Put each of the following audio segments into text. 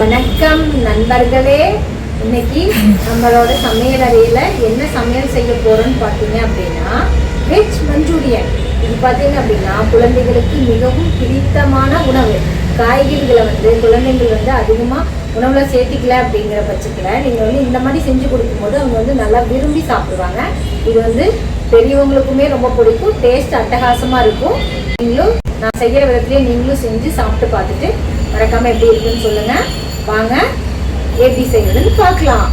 வணக்கம் நண்பர்களே. இன்னைக்கு நம்மளோட சமையல் அறையில என்ன சமையல் செய்ய போறோம்னு பார்த்தீங்க அப்படின்னா வெஜ் மஞ்சூரியன். இது பார்த்தீங்க அப்படின்னா குழந்தைகளுக்கு மிகவும் பிடித்தமான உணவு. காய்கறிகளை வந்து குழந்தைகள் வந்து அதிகமாக உணவுல சேர்த்திக்கல அப்படிங்கிற பட்சத்தில் நீங்கள் வந்து இந்த மாதிரி செஞ்சு கொடுக்கும்போது அவங்க வந்து நல்லா விரும்பி சாப்பிடுவாங்க. இது வந்து பெரியவங்களுக்குமே ரொம்ப பிடிக்கும் டேஸ்ட் அட்டகாசமாக இருக்கும். நீங்களும் நான் செய்கிற விதத்துலேயே நீங்களும் செஞ்சு சாப்பிட்டு பார்த்துட்டு மறக்காம எப்படி இருக்குன்னு சொல்லுங்க. வாங்க எப்படி செய்யறதுன்னு பார்க்கலாம்.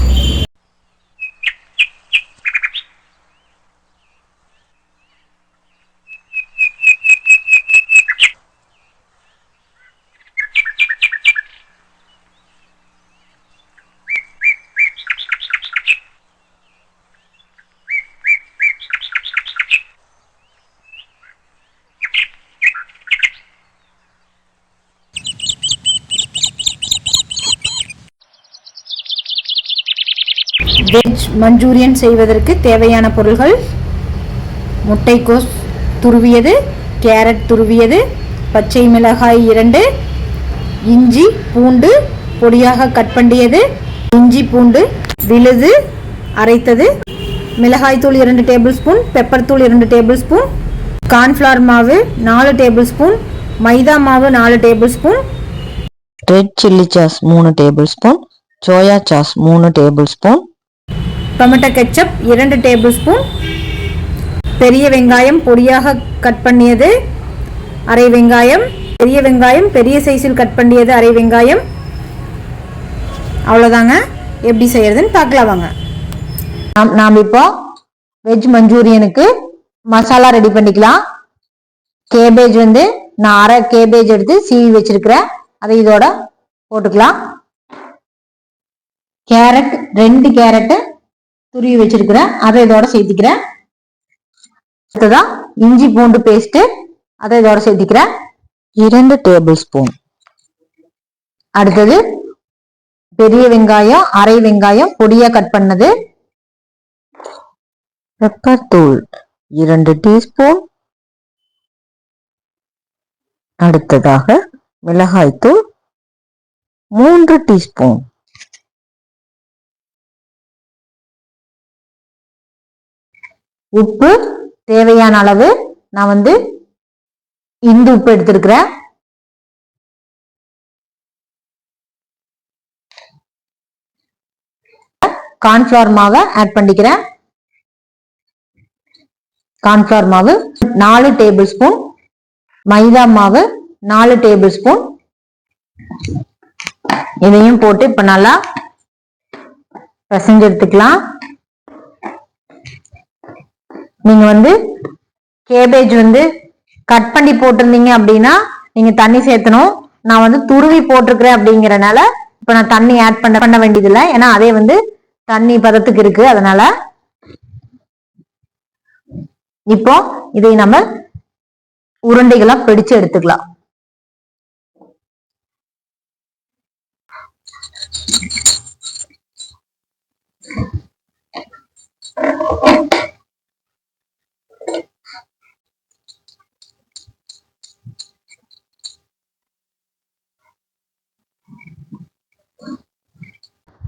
வெஜ் மஞ்சூரியன் செய்வதற்கு தேவையான பொருள்கள் முட்டைக்கோஸ் துருவியது கேரட் துருவியது பச்சை மிளகாய் இரண்டு இஞ்சி பூண்டு பொடியாக கட் பண்ணியது இஞ்சி பூண்டு விழுது அரைத்தது மிளகாய்த்தூள் இரண்டு டேபிள் ஸ்பூன் பெப்பர் தூள் இரண்டு டேபிள் ஸ்பூன் கார்ன்ஃப்ளவர் மாவு நாலு டேபிள் ஸ்பூன் மைதா மாவு நாலு table spoon red chilli sauce மூணு டேபிள் ஸ்பூன் சோயா சாஸ் மூணு டேபிள் ஸ்பூன் டொமேட்டோ கெச்சப் இரண்டு டேபிள் ஸ்பூன் பெரிய வெங்காயம் பொடியாக கட் பண்ணியது அரை வெங்காயம். பெரிய வெங்காயம் பெரிய சைஸில் கட் பண்ணியது அரை வெங்காயம். அவ்வளோதாங்க. எப்படி செய்யறதுன்னு பார்க்கலாம் வாங்க. நாம் நாம் இப்போ வெஜ் மஞ்சூரியனுக்கு மசாலா ரெடி பண்ணிக்கலாம். கேபேஜ் வந்து நான் அரை கேபேஜ் எடுத்து சீவி வச்சிருக்கிறேன். அதை இதோட போட்டுக்கலாம். கேரட் ரெண்டு கேரட்டு துருவி வச்சிருக்கிறேன் அதை இதோட சேர்த்திக்கிறேன் அடுத்ததான் இஞ்சி பூண்டு பேஸ்ட் அதை இதோட சேர்த்திக்கிறேன் இரண்டு டேபிள் ஸ்பூன் அடுத்தது பெரிய வெங்காயம் அரை வெங்காயம் பொடியா கட் பண்ணது. பெப்பர் தூள் இரண்டு டீஸ்பூன் அடுத்ததாக மிளகாய்த்தூள் மூன்று டீஸ்பூன் உப்பு தேவையான அளவு நான் வந்து இந்து உப்பு எடுத்திருக்கிறேன். கார்ன்ஃபிளவர் மாவை ஆட் பண்ணிக்கிறேன். கார்ன்ஃபிளவர் மாவு நாலு டேபிள் ஸ்பூன் மைதா மாவு நாலு டேபிள் ஸ்பூன் இதையும் போட்டு இப்ப நல்லா பிசைஞ்சு எடுத்துக்கலாம். நீங்க வந்து கேபேஜ் வந்து கட் பண்ணி போட்டிருந்தீங்க அப்படின்னா நீங்க தண்ணி சேர்த்தணும். நான் வந்து துருவி போட்டிருக்கிறேன் அப்படிங்கறனால இப்ப நான் தண்ணி ஆட் பண்ண பண்ண வேண்டியதில்லை. ஏன்னா அதே வந்து தண்ணி பதத்துக்கு இருக்கு. அதனால இப்போ இதை நம்ம உருண்டைகளா பிடிச்சு எடுத்துக்கலாம்.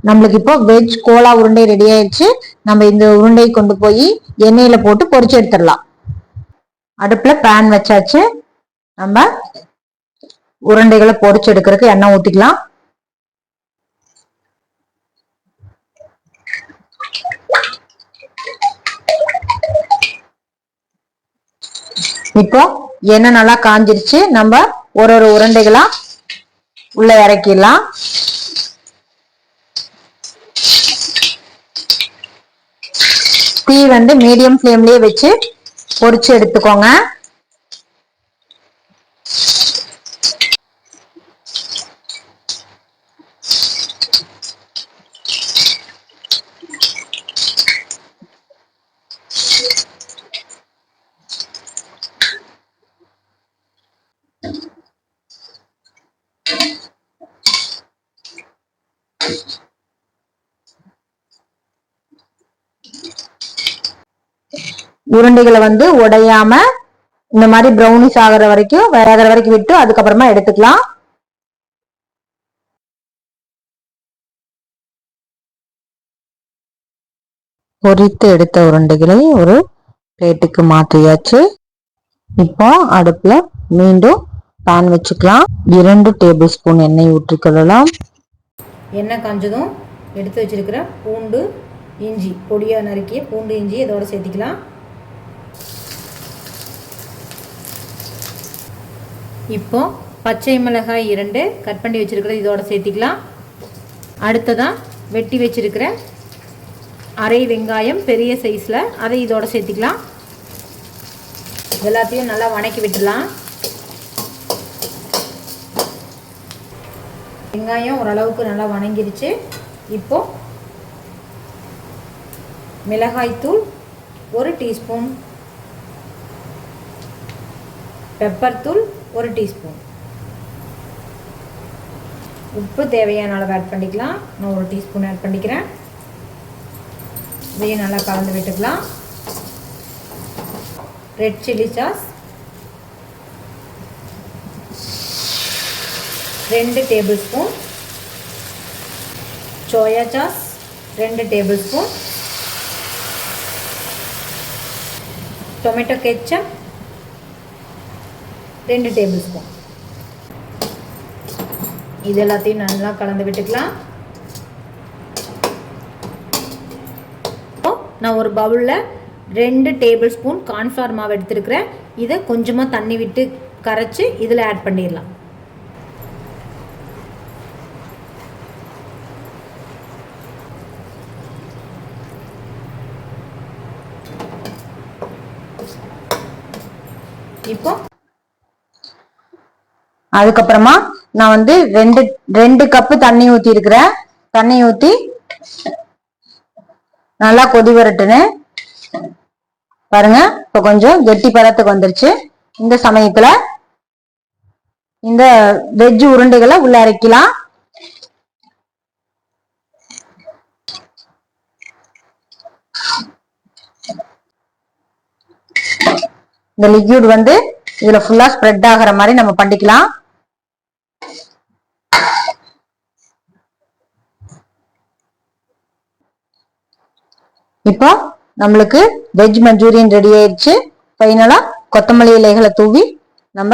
நம்மளுக்கு இப்போ வெஜ் கோலா உருண்டை ரெடி ஆயிடுச்சு. நம்ம இந்த உருண்டை கொண்டு போய் எண்ணெயில போட்டு பொரிச்சு எடுத்துடலாம். அடுப்புல பேன் வச்சாச்சு. நம்ம உருண்டைகளை பொரிச்சு எடுக்கிறதுக்கு எண்ணெய் ஊத்திக்கலாம். இப்போ எண்ணெய் நல்லா காஞ்சிருச்சு. நம்ம ஒரு ஒரு உருண்டைகளா உள்ள இறக்கிடலாம். தீ வந்து மீடியம் ஃப்ளேம்லயே வச்சு பொரிச்சு எடுத்துக்கோங்க. உருண்டைகளை வந்து உடையாம இந்த மாதிரி ப்ரௌனிஷ் ஆகிற வரைக்கும் வேகிற வரைக்கும் விட்டு அதுக்கப்புறமா எடுத்துக்கலாம். பொரித்து எடுத்த உருண்டைகளை ஒரு பிளேட்டுக்கு மாற்றியாச்சு. இப்போ அடுப்புல மீண்டும் பேன் வச்சுக்கலாம். இரண்டு டேபிள் ஸ்பூன் எண்ணெய் ஊற்றிக்கொள்ளலாம் எண்ணெய் காஞ்சதும் எடுத்து வச்சிருக்கிற பூண்டு இஞ்சி பொடியாக நறுக்கிய பூண்டு இஞ்சி இதோட சேர்த்திக்கலாம். இப்போ பச்சை மிளகாய் இரண்டு கட் பண்ணி வச்சிருக்கிற இதோட சேர்த்திக்கலாம். அடுத்ததாக வெட்டி வச்சிருக்கிற அரை வெங்காயம் பெரிய சைஸில் அதை இதோட சேர்த்திக்கலாம். எல்லாத்தையும் நல்லா வணக்கி விட்டுடலாம். வெங்காயம் ஓரளவுக்கு நல்லா வணங்கிருச்சு. இப்போ மிளகாய்த்தூள் ஒரு டீஸ்பூன். பெப்பர் தூள் ஒரு டீஸ்பூன். உப்பு தேவையான அளவு ஆட் பண்ணிக்கலாம். நான் ஒரு டீஸ்பூன் ஆட் பண்ணிக்கிறேன். இதையும் நல்லா கலந்து விட்டுக்கலாம். ரெட் சில்லி சாஸ் ரெண்டு டேபிள் ஸ்பூன் சோயா சாஸ் ரெண்டு டேபிள் ஸ்பூன் டொமேட்டோ கெச்சப் ரெண்டு டேபிள் ஸ்பூன். இது எல்லாத்தையும் நல்லா கலந்து விட்டுக்கலாம். நான் ஒரு பவுலில் ரெண்டு டேபிள் ஸ்பூன் கார்ன்ஃப்ளவர் மாவு எடுத்துருக்கிறேன். இதை கொஞ்சமாக தண்ணி விட்டு கரைச்சி இதில் ஆட் பண்ணிடலாம். இப்போ அதுக்கப்புறமா நான் வந்து ரெண்டு ரெண்டு கப்பு தண்ணி ஊத்தி இருக்கிறேன் தண்ணி ஊத்தி நல்லா கொதி வரட்டுன்னு. பாருங்க இப்ப கொஞ்சம் கெட்டி பதத்துக்கு வந்துருச்சு. இந்த சமயத்துல இந்த வெஜ் உருண்டைகளை உள்ள அரைக்கலாம். இந்த லிக்யூட் வந்து இதுல ஃபுல்லா ஸ்ப்ரெட் ஆகிற மாதிரி நம்ம பண்ணிக்கலாம். இப்போ நம்மளுக்கு வெஜ் மஞ்சூரியன் ரெடி ஆயிடுச்சு. ஃபைனலா கொத்தமல்லி இலைகளை தூவி நம்ம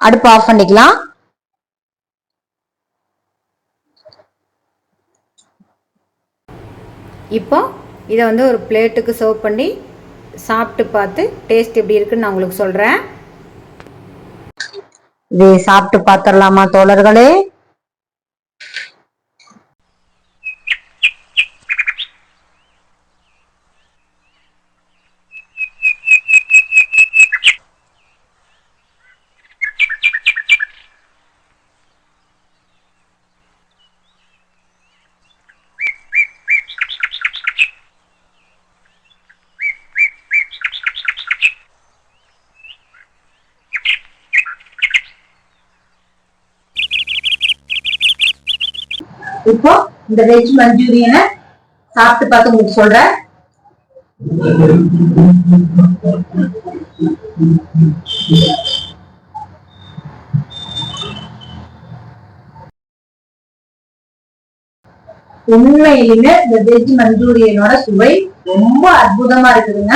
அடுப்பு ஆஃப் பண்ணிக்கலாம். இப்போ இதை வந்து ஒரு பிளேட்டுக்கு சர்வ் பண்ணி சாப்பிட்டு பார்த்து டேஸ்ட் எப்படி இருக்குன்னு நான் உங்களுக்கு சொல்கிறேன் இதை சாப்பிட்டு பார்த்துடலாமா தோழர்களே? இப்போ இந்த வெஜ் மஞ்சூரியனை சாப்பிட்டு பார்த்து உங்களுக்கு சொல்றேன். உண்மையிலுமே இந்த வெஜ் மஞ்சூரியனோட சுவை ரொம்ப அற்புதமா இருக்குதுங்க.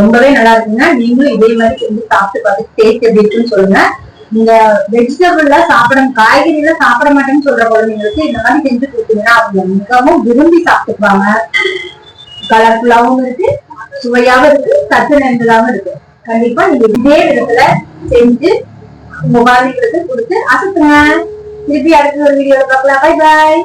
ரொம்பவே நல்லா இருக்குங்க. நீங்களும் இதே மாதிரி செஞ்சு சாப்பிட்டு பார்த்து டேஸ்ட் எப்படி இருக்குன்னு சொல்லுங்க. நீங்க வெஜிடபிள்ல சாப்பிட காய்கறில சாப்பிட மாட்டேன்னு சொல்ற குழந்தைங்களுக்கு இந்த மாதிரி செஞ்சு கொடுத்தீங்கன்னா அவங்க மிகவும் விரும்பி சாப்பிட்டுப்பாங்க. கலர்ஃபுல்லாவும் இருக்கு சுவையாவும் இருக்கு சத்து நிறைந்ததாகவும் இருக்கு. கண்டிப்பா நீங்க இதே விதத்துல செஞ்சு உங்க குழந்தைங்களுக்கு கொடுத்து அசத்துங்க. திருப்பி அடுத்த ஒரு வீடியோல பார்க்கலாம். Bye bye